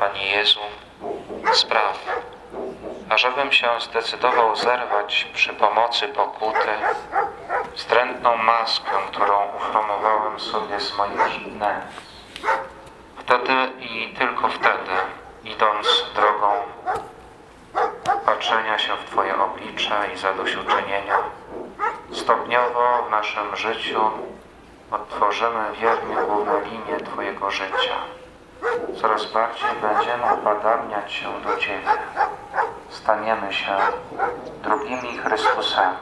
Panie Jezu, spraw, ażebym się zdecydował zerwać przy pomocy pokuty wstrętną maskę, którą uformowałem sobie z moich wnętrz. Wtedy i tylko wtedy, idąc drogą patrzenia się w Twoje oblicze i zadośćuczynienia, stopniowo w naszym życiu odtworzymy wiernie główne linie Twojego życia. Coraz bardziej będziemy upadamniać się do Ciebie. Staniemy się drugimi Chrystusami,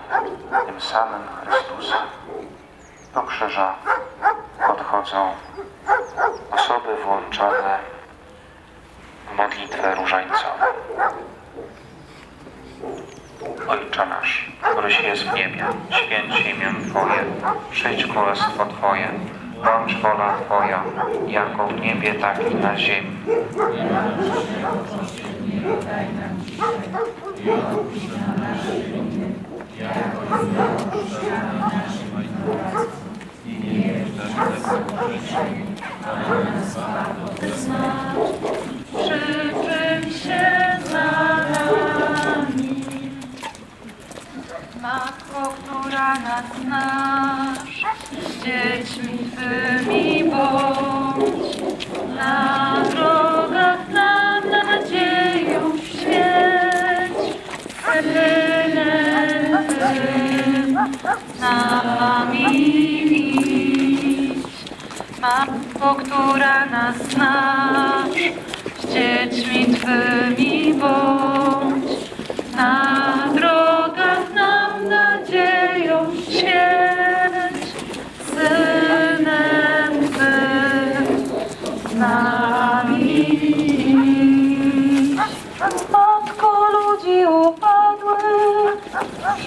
tym samym Chrystusem. Do krzyża podchodzą osoby włączone w modlitwę różańcową. Ojcze nasz, któryś jest w niebie, święć imię Twoje, przyjdź królestwo Twoje, bądź wola Twoja, jako w niebie, tak i na ziemi. Przy się za nami. Matko, która nas znasz, z dziećmi Twymi bądź. Na drogach nam nadzieją świeć, Twym z nami. Matko, która nas znasz, z dziećmi Twymi bądź.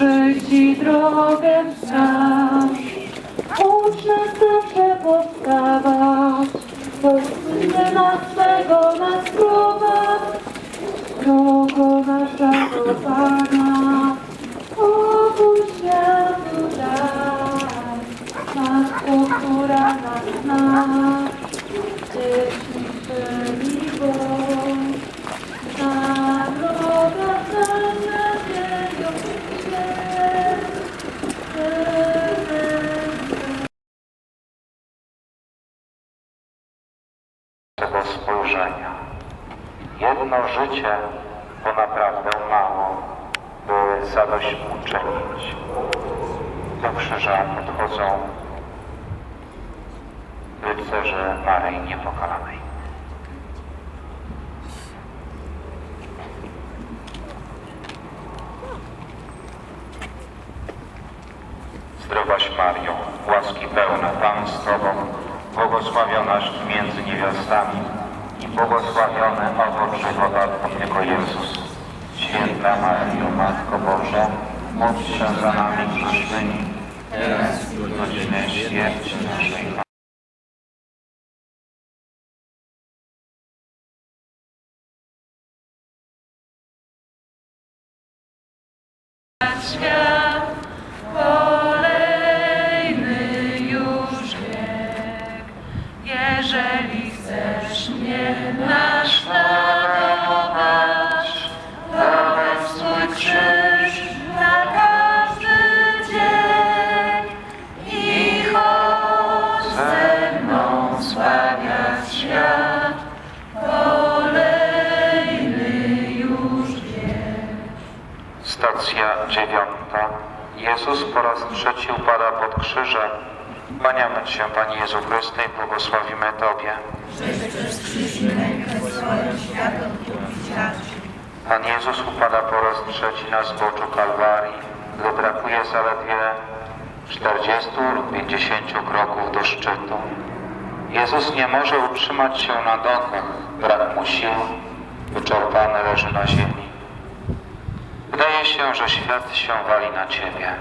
Przyjdź drogę wskaż. Ucz nas zawsze powstawać, do Syna swego nas prowadź, drogo naszego Pana. Pokój światu daj, Matko, która nas znasz, channel. Błogosławiony owoc żywota Twojego Jezus. Święta Maryjo, Matko Boża, módl się za nami grzesznymi, teraz w godzinę śmierci naszej. Dziewiąta. Jezus po raz trzeci upada pod krzyżem. Kłaniamy Cię, Panie Jezu Chryste, i błogosławimy Tobie. Pan Jezus upada po raz trzeci na zboczu Kalwarii, gdy brakuje zaledwie 40 lub 50 kroków do szczytu. Jezus nie może utrzymać się na nogach, brak mu sił, wyczerpany leży na ziemi. Wydaje się, że świat się wali na Ciebie.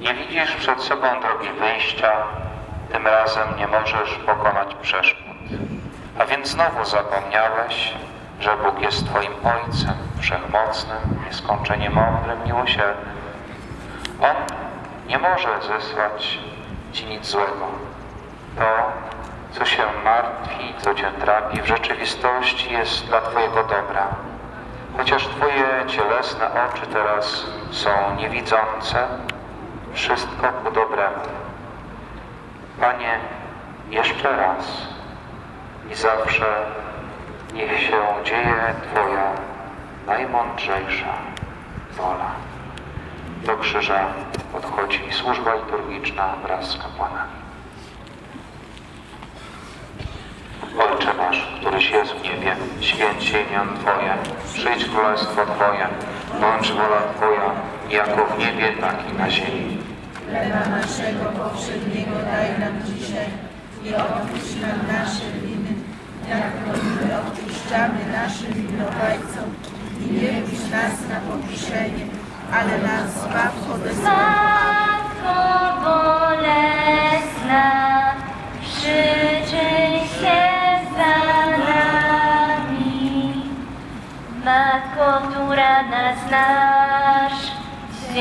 Nie widzisz przed sobą drogi wyjścia, tym razem nie możesz pokonać przeszkód. A więc znowu zapomniałeś, że Bóg jest Twoim Ojcem, wszechmocnym, nieskończenie mądrym, miłosiernym. On nie może zesłać Ci nic złego. To, co się martwi, co Cię trapi, w rzeczywistości jest dla Twojego dobra. Chociaż Twoje cielesne oczy teraz są niewidzące, wszystko ku dobremu. Panie, jeszcze raz i zawsze niech się dzieje Twoja najmądrzejsza wola. Do krzyża podchodzi służba liturgiczna wraz z kapłanami. Ojcze nasz, któryś jest w niebie, święć się imię Twoje, przyjdź królestwo Twoje, bądź wola Twoja, jako w niebie, tak i na ziemi. Chleba naszego powszedniego daj nam dzisiaj i odpuść nam nasze winy, jak my odpuszczamy naszym winowajcom. I nie wódź nas na pokuszenie, ale nas zbaw ode. Matko bolesna, przyczyń znasz, z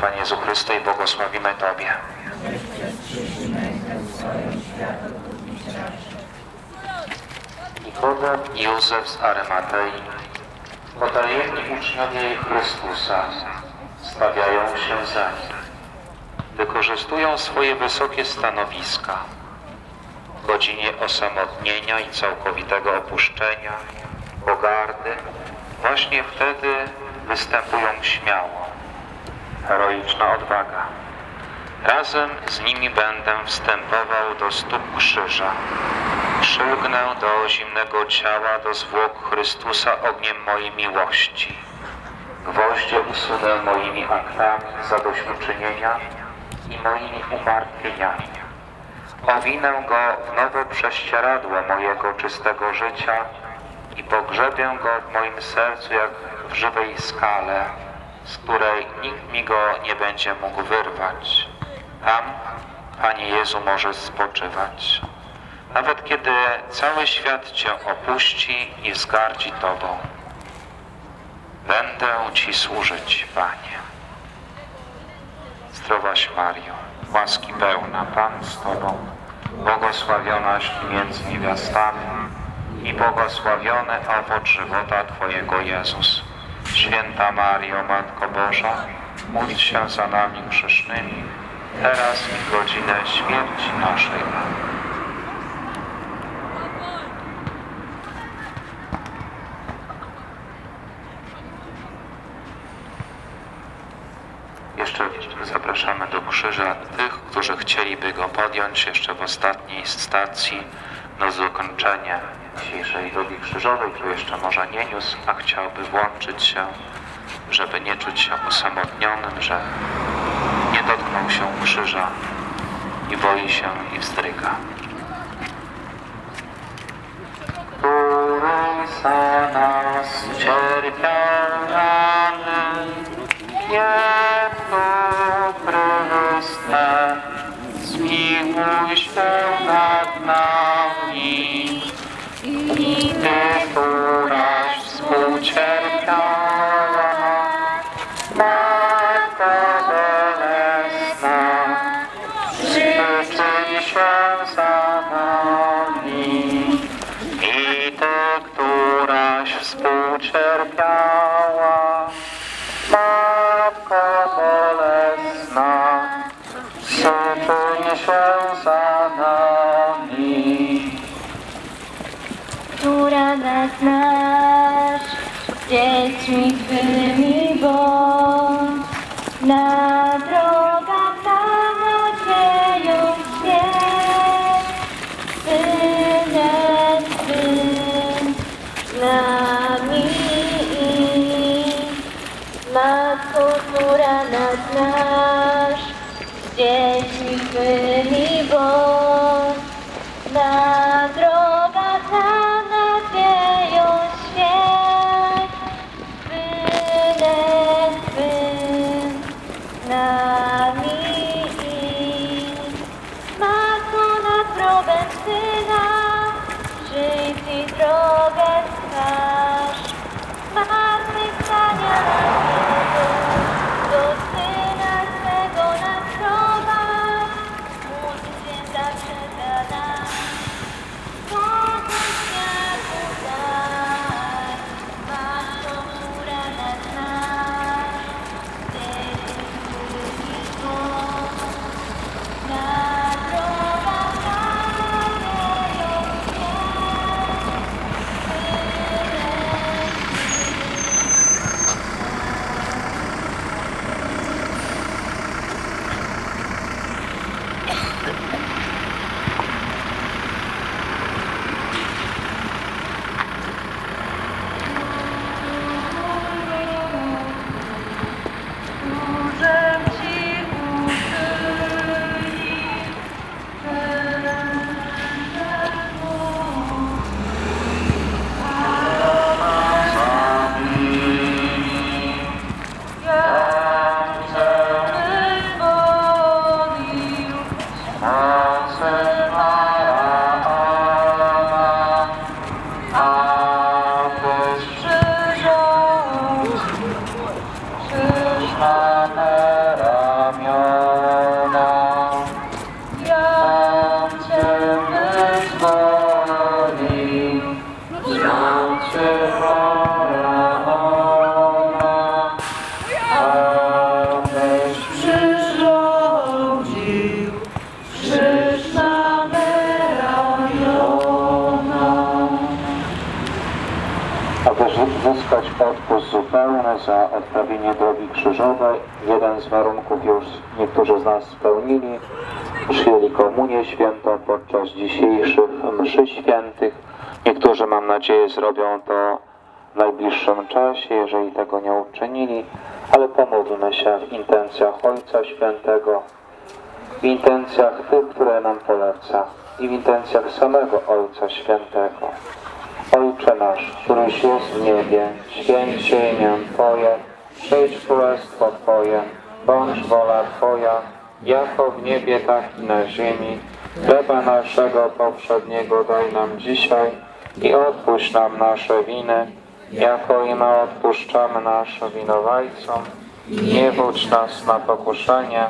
Panie Jezu Chryste, i błogosławimy Tobie. Nikodem Józef z Arymatei, potajemni uczniowie Chrystusa, stawiają się za nim. Wykorzystują swoje wysokie stanowiska w godzinie osamotnienia i całkowitego opuszczenia, pogardy, właśnie wtedy występują śmiało. Heroiczna odwaga. Razem z nimi będę wstępował do stóp krzyża. Przylgnę do zimnego ciała, do zwłok Chrystusa ogniem mojej miłości. Gwoździe usunę moimi aktami zadośćuczynienia i moimi umartwieniami. Owinę go w nowe prześcieradło mojego czystego życia i pogrzebię go w moim sercu jak w żywej skale, z której nikt mi go nie będzie mógł wyrwać. Tam, Panie Jezu, możesz spoczywać. Nawet kiedy cały świat Cię opuści i wzgardzi Tobą. Będę Ci służyć, Panie. Zdrowaś Mario, łaski pełna, Pan z Tobą, błogosławionaś między niewiastami i błogosławiony owoc żywota Twojego Jezus. Święta Mario, Matko Boża, módl się za nami grzesznymi, teraz i w godzinę śmierci naszej. Jeszcze zapraszamy do krzyża tych, którzy chcieliby go podjąć. Jeszcze w ostatniej stacji na zakończenie dzisiejszej drogi krzyżowej, kto jeszcze może nie niósł, a chciałby włączyć się, żeby nie czuć się usamotnionym, że nie dotknął się krzyża i boi się i wzdryga. Który za nas cierpiał Któraś współcierpiała, Matko bolesna, przyczyn się za nami. I Ty, któraś współcierpiała, Matko bolesna, przyczyn się za nami. Nas znasz, z dziećmi za odprawienie drogi krzyżowej, jeden z warunków już niektórzy z nas spełnili. Przyjęli komunię świętą podczas dzisiejszych mszy świętych. Niektórzy, mam nadzieję, zrobią to w najbliższym czasie, jeżeli tego nie uczynili, ale pomódlmy się w intencjach Ojca Świętego, w intencjach tych, które nam poleca i w intencjach samego Ojca Świętego. Ojcze nasz, któryś jest w niebie, święć się imię Twoje, przyjdź królestwo Twoje, bądź wola Twoja, jako w niebie, tak i na ziemi. Chleba naszego powszedniego daj nam dzisiaj i odpuść nam nasze winy, jako i my odpuszczamy naszym winowajcom. Nie wódź nas na pokuszenie,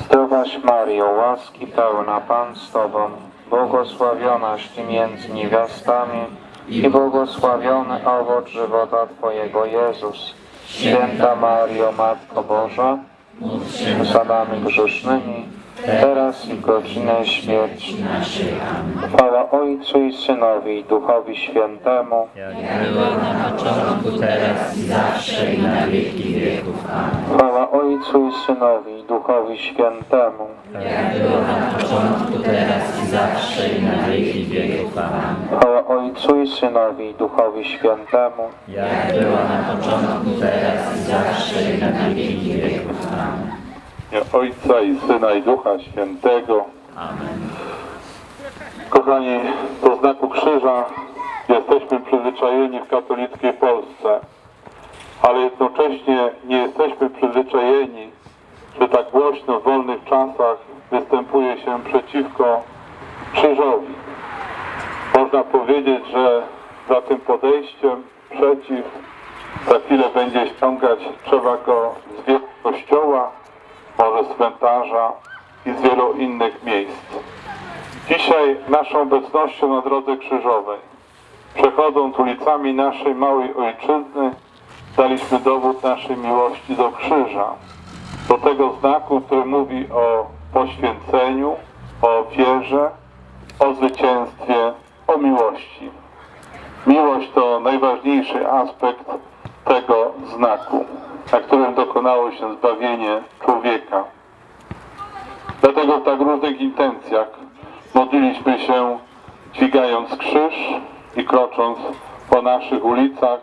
Zdrowaś Mario, łaski pełna, Pan z Tobą, błogosławionaś Ty między niewiastami i błogosławiony owoc żywota Twojego Jezus. Święta Mario, Matko Boża, za nami grzesznymi, teraz i w godzinę śmierci. Chwała Ojcu i Synowi i Duchowi Świętemu, jak było na początku, teraz i zawsze i na wieki wieków. Amen. chwała Ojcu i Synowi i Duchowi Świętemu. Jak było na początku, i na wieki wieków. Amen. Chwała Ojcu i Synowi i Duchowi Świętemu. Jak było na początku, teraz i zawsze i na wieki wieków. Amen. Ojca i Syna i Ducha Świętego. Amen. Kochani, do znaku krzyża jesteśmy przyzwyczajeni w katolickiej Polsce, ale jednocześnie nie jesteśmy przyzwyczajeni, że tak głośno w wolnych czasach występuje się przeciwko krzyżowi. Można powiedzieć, że za tym podejściem przeciw za chwilę będzie ściągać trzeba go z wielu kościoła, może z cmentarza i z wielu innych miejsc. Dzisiaj naszą obecnością na drodze krzyżowej, przechodząc ulicami naszej małej ojczyzny, daliśmy dowód naszej miłości do krzyża, do tego znaku, który mówi o poświęceniu, o ofierze, o zwycięstwie, o miłości. Miłość to najważniejszy aspekt tego znaku, na którym dokonało się zbawienie człowieka. Dlatego w tak różnych intencjach modliliśmy się dźwigając krzyż i krocząc po naszych ulicach,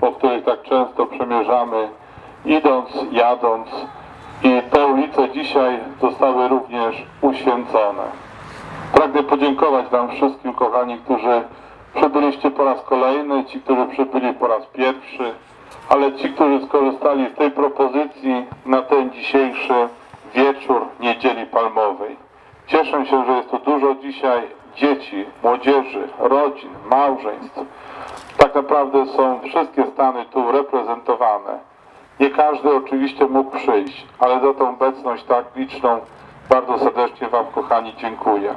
po których tak często przemierzamy, idąc, jadąc. I te ulice dzisiaj zostały również uświęcone. Pragnę podziękować Wam wszystkim, kochani, którzy przybyliście po raz kolejny, ci, którzy przybyli po raz pierwszy, ale ci, którzy skorzystali z tej propozycji na ten dzisiejszy wieczór Niedzieli Palmowej. Cieszę się, że jest tu dużo dzisiaj dzieci, młodzieży, rodzin, małżeństw. Tak naprawdę są wszystkie stany tu reprezentowane. Nie każdy oczywiście mógł przyjść, ale za tą obecność tak liczną bardzo serdecznie Wam, kochani, dziękuję.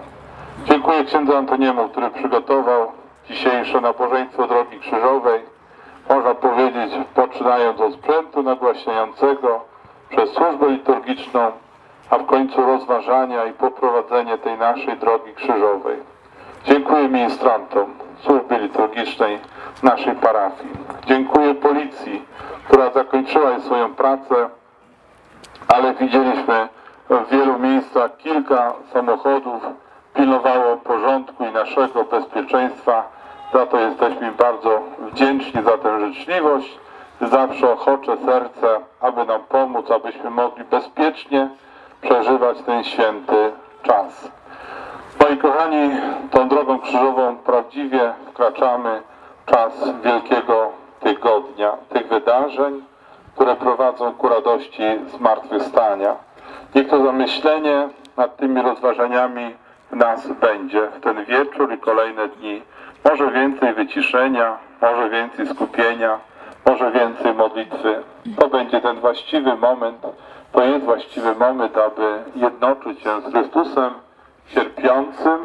Dziękuję księdzu Antoniemu, który przygotował dzisiejsze nabożeństwo Drogi Krzyżowej. Można powiedzieć, poczynając od sprzętu nagłaśniającego, przez służbę liturgiczną, a w końcu rozważania i poprowadzenie tej naszej Drogi Krzyżowej. Dziękuję ministrantom służby liturgicznej naszej parafii. Dziękuję policji, która zakończyła swoją pracę ale widzieliśmy w wielu miejscach kilka samochodów pilnowało porządku i naszego bezpieczeństwa. Za to jesteśmy bardzo wdzięczni za tę życzliwość, zawsze ochocze serce, aby nam pomóc, abyśmy mogli bezpiecznie przeżywać ten święty czas. Moi kochani, tą drogą krzyżową prawdziwie wkraczamy w czas Wielkiego Tygodnia, tych wydarzeń, które prowadzą ku radości zmartwychwstania. Niech to zamyślenie nad tymi rozważaniami nas będzie w ten wieczór i kolejne dni. Może więcej wyciszenia, może więcej skupienia, może więcej modlitwy. To będzie ten właściwy moment, to jest właściwy moment, aby jednoczyć się z Chrystusem cierpiącym,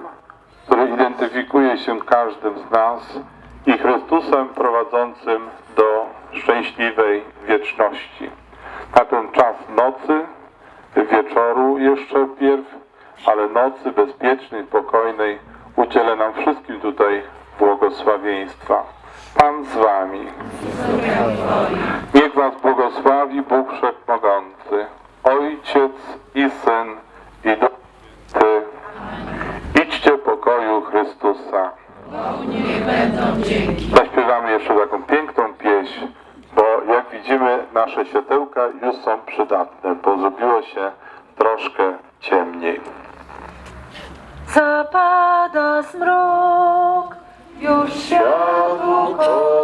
który identyfikuje się każdym z nas i Chrystusem prowadzącym do szczęśliwej wieczności. Na ten czas nocy, wieczoru jeszcze wpierw, ale nocy bezpiecznej, pokojnej udzielę nam wszystkim tutaj błogosławieństwa. Pan z wami. Niech was błogosławi Bóg Wszechmogący, Ojciec i Syn i Duch Święty. Idźcie pokoju Chrystusa. Zaśpiewamy jeszcze taką piękną pieśń, bo jak widzimy nasze światełka już są przydatne, bo zrobiło się troszkę ciemniej. Zapada zmrok, już światło kończy.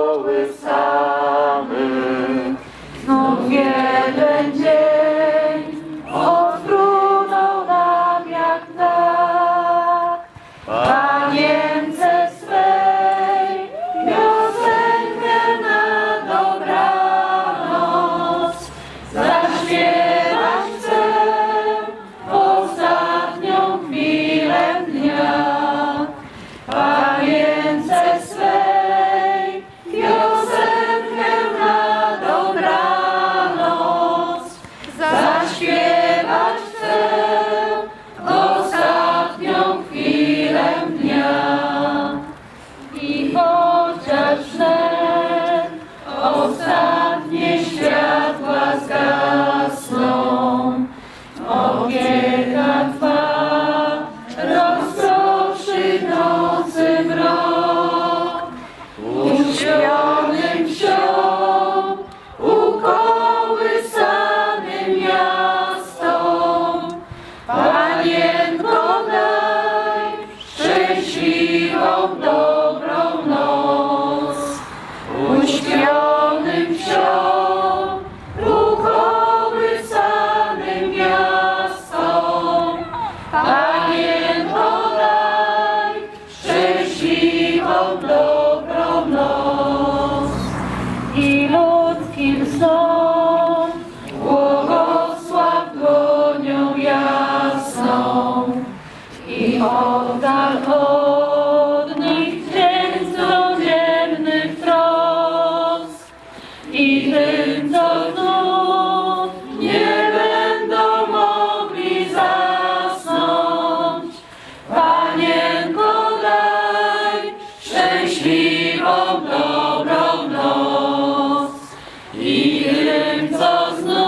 серця.